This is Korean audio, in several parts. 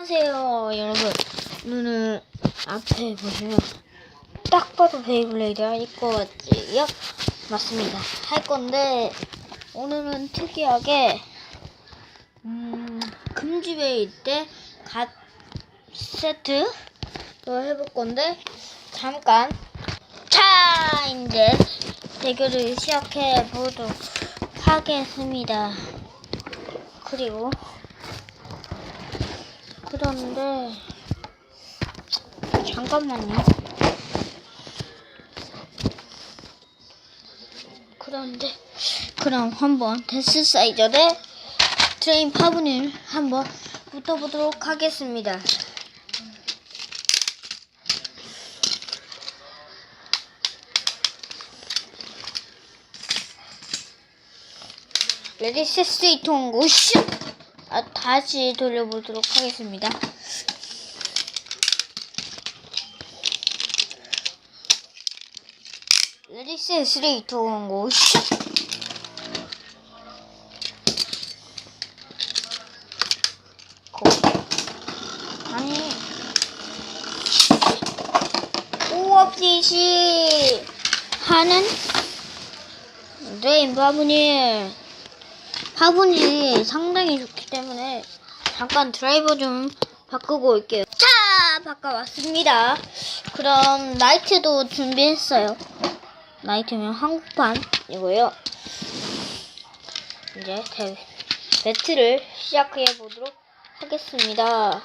안녕하세요 여러분. 오늘은 앞에 보시면 딱 봐도 베이블레이드 할것 같지요? 맞습니다. 할 건데 오늘은 특이하게 음, 금지베이 때갓 세트로 해볼 건데 잠깐 자 이제 대결을 시작해 보도록 하겠습니다. 그리고 그런데 잠깐만요. 그런데 그럼 한번 데스 사이저의 트레인 파브닐 한번 붙어보도록 하겠습니다. 레디스 스테이트 온고 슛! 아, 다시 돌려보도록 하겠습니다. 레디스 3, 2, 1, 고, 슛! 고. 아니. 오업지시 하는 레인 바브닐. 화분이 상당히 좋기 때문에 잠깐 드라이버 좀 바꾸고 올게요. 자, 바꿔왔습니다. 그럼 나이트도 준비했어요. 나이트면 한국판이고요. 이제 대, 배틀을 시작해 보도록 하겠습니다.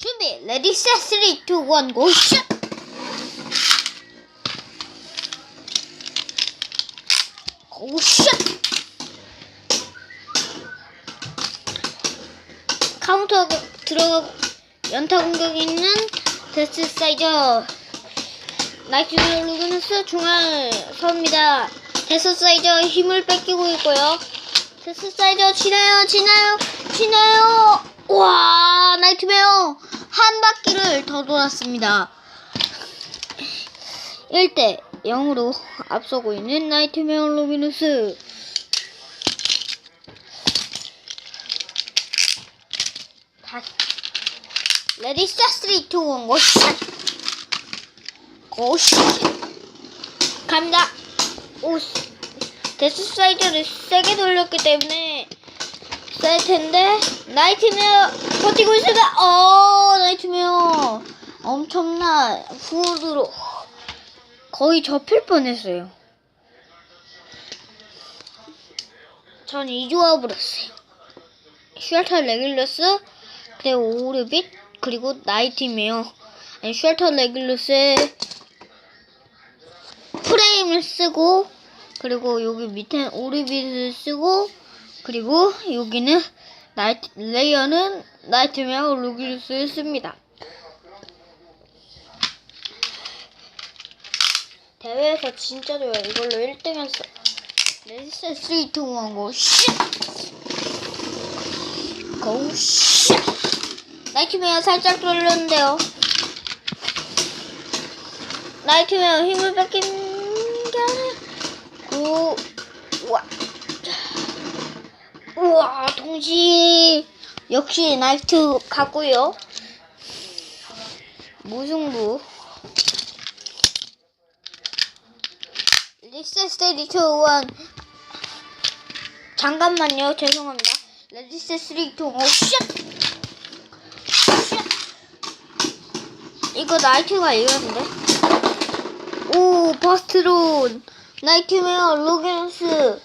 준비, 레디, 셋, 3, 2, 1, 고, 슛! 오쉣! 카운터 들어가고 연타 공격이 있는 데스 사이저 나이트 루그누스 중앙 서입니다. 데스 사이저 힘을 뺏기고 있고요. 데스 사이저 지나요 지나요 지나요 와 나이트메어 한 바퀴를 더 돌았습니다. 1대 0으로 앞서고 있는 나이트메어 로비누스. 레디 셋 3, 2, 1, 고슛! 고슛! 갑니다. 오, 데스 사이저를 세게 돌렸기 때문에 셀 텐데 나이트메어 버티고 있습니다. 어, 나이트메어 엄청난 후드로 거의 접힐 뻔했어요. 전 이 조합을 했어요. 쉘터 레귤러스, 그리고 오르빗, 그리고 나이트메어. 아니, 쉘터 레귤러스의 프레임을 쓰고, 그리고 여기 밑에 오르빗을 쓰고, 그리고 여기는 나이트, 레이어는 나이트메어 레귤러스를 씁니다. 대회에서 진짜 좋아요. 이걸로 1등 했어. 레지스 3, 2, 1, 고, 슛! 고, 슛! 나이트메어 살짝 돌렸는데요. 나이트메어 힘을 뺏긴 게 고, 우와. 우와, 동시, 역시 나이트 같고요 무승부. 2 1 잠깐만요. 죄송합니다. 레디스 3 2 1 슛! 슛! 이거 나이트가 이겼는데? 오 버스트론. 나이트메어 로겐스